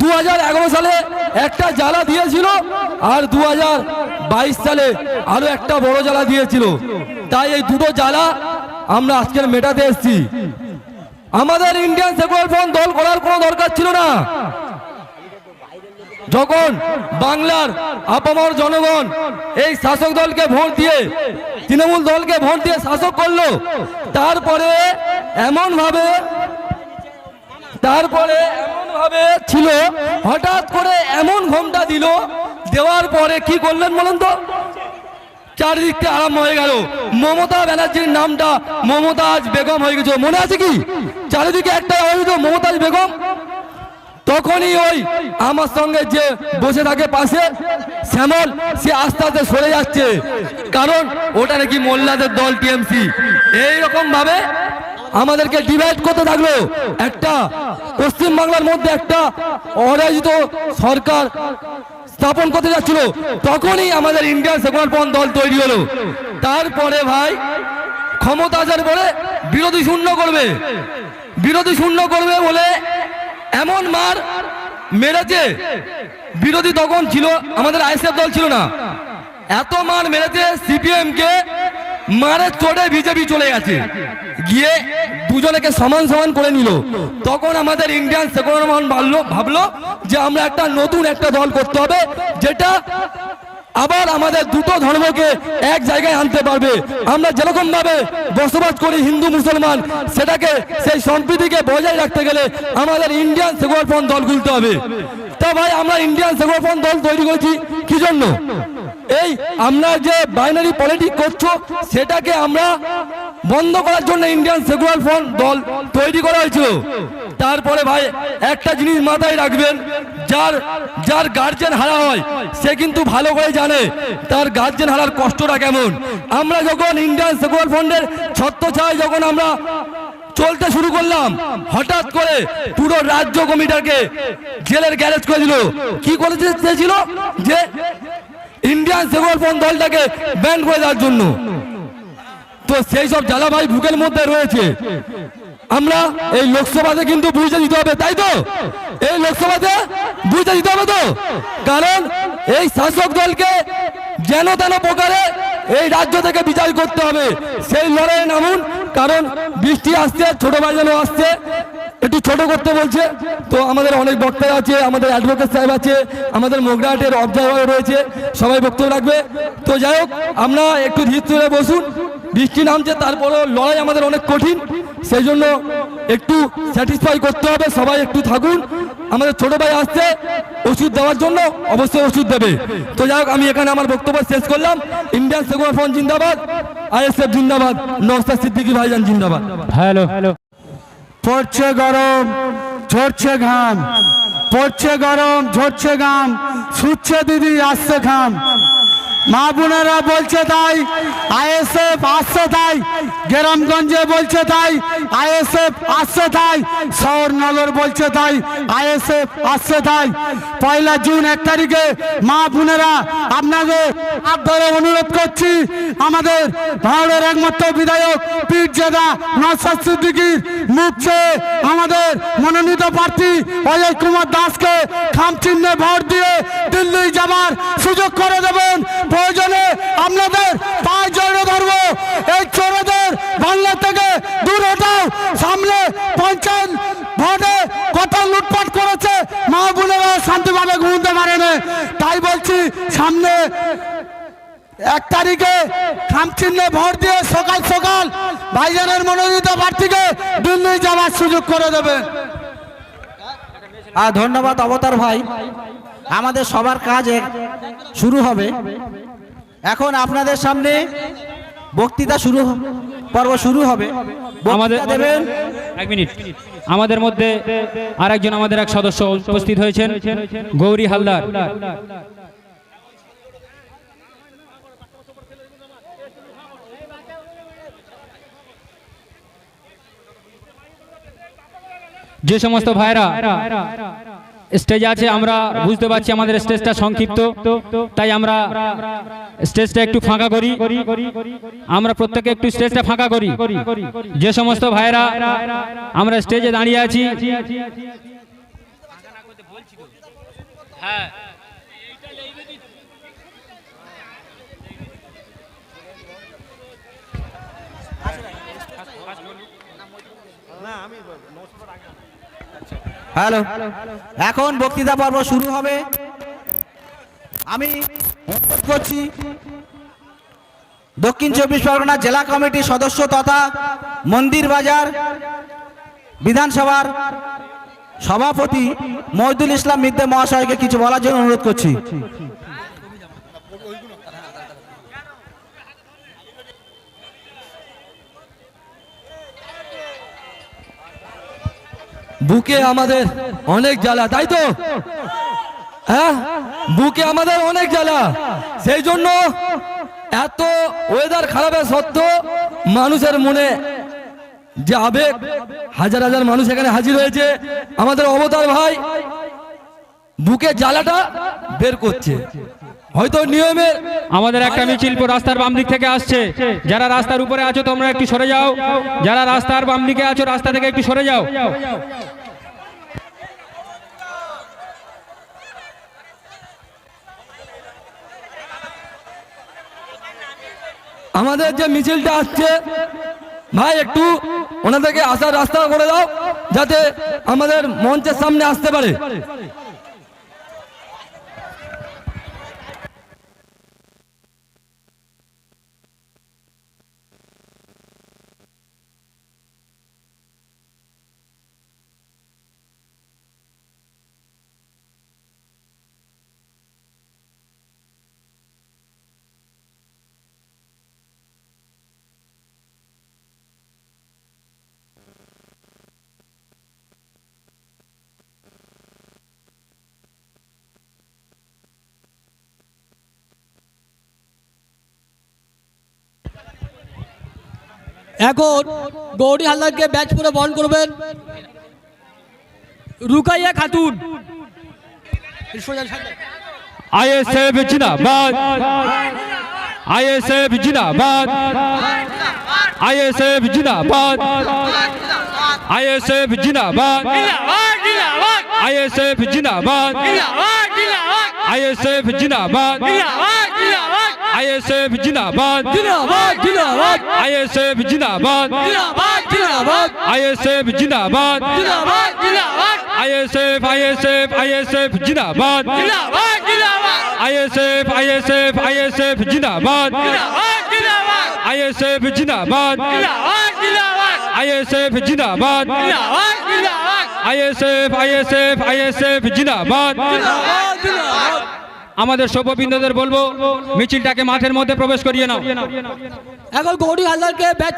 দু হাজার এগারো সালে একটা জ্বালা দিয়েছিল আর দু হাজার বাইশ সালে আরও একটা বড় জ্বালা দিয়েছিল। তাই এই দুটো জ্বালা আমরা আজকের মেটাতে এসেছি। আমাদের ইন্ডিয়ান সেকুলার ফ্রন্ট দল করার কোনো দরকার ছিল না। যখন বাংলার আপামর জনগণ এই শাসক দলকে ভোট দিয়ে, তৃণমূল দলকে ভোট দিয়ে শাসক করল, তারপরে এমন ভাবে তারপরে এমন ভাবে ছিল, হঠাৎ করে এমন ঘোমটা দিল, দেওয়ার পরে কি করলেন বলেন তো? চারিদিকটা আরাম হয়ে গেল। মমতা ব্যানার্জির নামটা মমতাজ বেগম হয়ে গেছে। মনে আছে কি? চারিদিকে একটা হয়ে অবৈধ মমতাজ বেগম। তখনই ওই আমার সঙ্গে যে বসে থাকে পাশে, শ্যামল, সে আস্তে আস্তে সরে যাচ্ছে। কারণ ওটা নাকি মোল্লাদের দল টিএমসি। এইরকম ভাবে আমাদেরকে ডিভাইড করতে থাকল। একটা পশ্চিম বাংলার মধ্যে একটা অরাজিত সরকার স্থাপন করতে যাচ্ছিল। তখনই আমাদের ইন্ডিয়ান সেকুলার দল তৈরি হলো। তারপরে ভাই ক্ষমতা আসার পরে বিরোধী শূন্য করবে। বিরোধী শূন্য করবে বলে এমন মার মেরেছে। বিরোধী তখন ছিল, আমাদের আইএসএফ দল ছিল না। এত মার মেরেছে সিপিএম কে মারের চোটে বিজেপি চলে গেছে। গিয়ে দুজনেকে সমান সমান করে নিল। তখন আমাদের ইন্ডিয়ান সেকুলার মান ভাবলো ভাবলো যে আমরা একটা নতুন একটা দল করতে হবে, যেটা আবার আমাদের দুটো ধর্মকে এক জায়গায় আনতে পারবে। আমরা যেরকম ভাবে বসবাস করি হিন্দু, মুসলমান, সেটাকে সেই সম্প্রীতিকে বজায় রাখতে গেলে আমাদের ইন্ডিয়ান সেকুলার ফ্রন্ট দল খুলতে হবে। তা ভাই, আমরা ইন্ডিয়ান সেকুলার দল তৈরি করেছি। কি জন্য? এই, আমরা যে বাইনারি পলিটিক করছ, সেটাকে আমরা বন্ধ করার জন্য ইন্ডিয়ান সেকুলার ফ্রন্ট দল তৈরি করা হয়েছিল। তারপরে ভাই, একটা জিনিস মাথায় রাখবেন, যার যার গার্জেন হারা হয়, সে কিন্তু ভালো করে জানে তার গার্জেন হারার কষ্টটা কেমন। আমরা যখন ইন্ডিয়ান সেকুলার ফ্রন্টের ছত্রছায় যখন আমরা চলতে শুরু করলাম। হঠাৎ করে পুরো রাজ্য কমিটাকে জেলের গ্যারেজ করে দিল। কি চেয়েছিল? যে ইন্ডিয়ান ফ্রন্ট দলটাকে ব্যান করে দেওয়ার জন্য। তো সেই সব জ্বালা ভাই বুকের মধ্যে রয়েছে। আমরা এই লোকসভাতে কিন্তু বুঝে দিতে হবে, তাই তো? এই লোকসভাতে বুঝে দিতে হবে তো? কারণ এই শাসক দলকে যেন তেন প্রকারে এই রাজ্য থেকে বিচার করতে হবে। সেই লড়াইয়ে নামুন কারণ বৃষ্টি আসছে, ছোট ভাই যেন আসছে, একটু ছোট করতে বলছে। তো আমাদের অনেক বক্তা আছে, আমাদের অ্যাডভোকেট সাহেব আছে, আমাদের মোগরাহাটের অবজারভার রয়েছে, সবাই বক্তব্য রাখবে। তো যাই হোক, আমরা একটু ধীর তুলে বসুন। বৃষ্টি নামছে তারপরেও লড়াই আমাদের অনেক কঠিন। সেই জন্য একটু স্যাটিসফাই করতে হবে সবাই একটু থাকুন। আমাদের ছোট ভাই আসছে ওষুধ দেওয়ার জন্য অবশ্যই ওষুধ দেবে। তো যাই আমি এখানে আমার বক্তব্য শেষ করলাম। ইন্ডিয়ান সেকুলার ফ্রন্ট জিন্দাবাদ আইএসএফ জিন্দাবাদ নওস্তাদ সিদ্দিকী ভাইজান জিন্দাবাদ। হ্যালো। পড়ছে গরম ঝরছে ঘাম। পড়ছে গরম ঝরছে ঘাম। ছুটছে দিদি আসছে ঘাম। মা বোনেরা বলছে তাই, আইএসএফ আসছে তাই, গ্রামগঞ্জে বলছে তাই, আইএসএফ আসছে তাই, শহরনগর বলছে তাই, আইএসএফ আসছে তাই। পয়লা জুন এক তারিখে মা বোনেরা আপনাদের হাত অনুরোধ করছি, আমাদের ভারতের একমাত্র বিধায়ক পীর জেদা নসাদ সিদ্দিকির আমাদের মনোনীত প্রার্থী অজয় কুমার দাসকে খাম চিহ্নে ভোট দিয়ে দিল্লি যাবার সুযোগ করে দেবেন। প্রয়োজনে আপনাদের পায়ে জড়ো ধরবো এই চোরদের বাংলা থেকে দূর হটাও সামনে পঞ্চায়েত ভোটে কত লুটপাট করেছে মা বোনেরা শান্তিভাবে ঘুমতে পারে না তাই বলছি, সামনে এক তারিখে খামচিহ্নে ভোট দিয়ে সকাল সকাল ভাইজানের মনোনীত প্রার্থীকে দিল্লি যাওয়ার সুযোগ করে দেবেন আর ধন্যবাদ, অবতার ভাই। আমাদের সবার কাজ শুরু হবে। এখন আপনাদের সামনে বক্তৃতা শুরু পর্ব শুরু হবে। আমাদের দেবেন। এক মিনিট। আমাদের মধ্যে আরেকজন আমাদের এক সদস্য উপস্থিত হয়েছেন গৌরী হালদার। যে সমস্ত ভাইরা স্টেজ আছে আমরা বুঝতে পারছি আমাদের স্টেজটা সংক্ষিপ্ত তাই আমরা স্টেজটা একটু ফাঁকা করি। আমরা প্রত্যেকে একটু স্টেজটা ফাঁকা করি। যে সমস্ত ভাইরা আমরা স্টেজে দাঁড়িয়ে আছি। হ্যাঁ হ্যালো, এখন বক্তৃতা পর্ব শুরু হবে। আমি দক্ষিণ চব্বিশ পরগনা জেলা কমিটির সদস্য তথা মন্দির বাজার বিধানসভার সভাপতি মহিদুল ইসলাম মিদ্দে মহাশয়কে কিছু বলার জন্য অনুরোধ করছি। বুকে আমাদের অনেক জ্বালা, তাই তো? হ্যাঁ? বুকে আমাদের অনেক জ্বালা। সেই জন্য এত ওয়েদার খারাপের সত্ত্বেও মানুষের মনে যে আবেগ, হাজার হাজার মানুষ এখানে হাজির হয়েছে। আমাদের অবতার ভাই বুকে জ্বালাটা বের করছে। হয়তো নিয়মের আমাদের একটা মিছিল রাস্তার বাম দিক থেকে আসছে। যারা রাস্তার উপরে আছো, তোমরা একটু সরে যাও। যারা রাস্তার বাম দিকে আছো, রাস্তা থেকে একটু সরে যাও। আমাদের যে মিছিলটা আসছে, ভাই, একটু ওনাদেরকে আসার রাস্তা করে দাও, যাতে আমাদের মঞ্চের সামনে আসতে পারে। এখন গৌরী হালদারকে ব্যাচ পুরো বন্ধ করবেন। রুকাইয়া খাতুন। আইএসএফ জিন্দাবাদ। আইএসএফ জিন্দাবাদ। আইএসএফ জিন্দাবাদ। আইএসএফ জিন্দাবাদ। আইএসএফ জিন্দাবাদ। আইএসএফ জিন্দাবাদ। আইএসএফ জিন্দাবাদ জিন্দাবাদ জিন্দাবাদ আইএসএফ জিন্দাবাদ জিন্দাবাদ জিন্দাবাদ আইএসএফ জিন্দাবাদ জিন্দাবাদ জিন্দাবাদ আইএসএফ আইএসএফ আইএসএফ জিন্দাবাদ জিন্দাবাদ জিন্দাবাদ আইএসএফ আইএসএফ আইএসএফ জিন্দাবাদ আইএসএফ জিন্দাবাদ আইএসএফ জিন্দাবাদ আইএসএফ আইএসএফ আইএসএফ জিন্দাবাদ আমাদের সভ্যবৃন্দদের বলব মিছিলটাকে মাঠের মধ্যে প্রবেশ করিয়ে নাও। এখন গৌরী হালদারকে ব্যাচ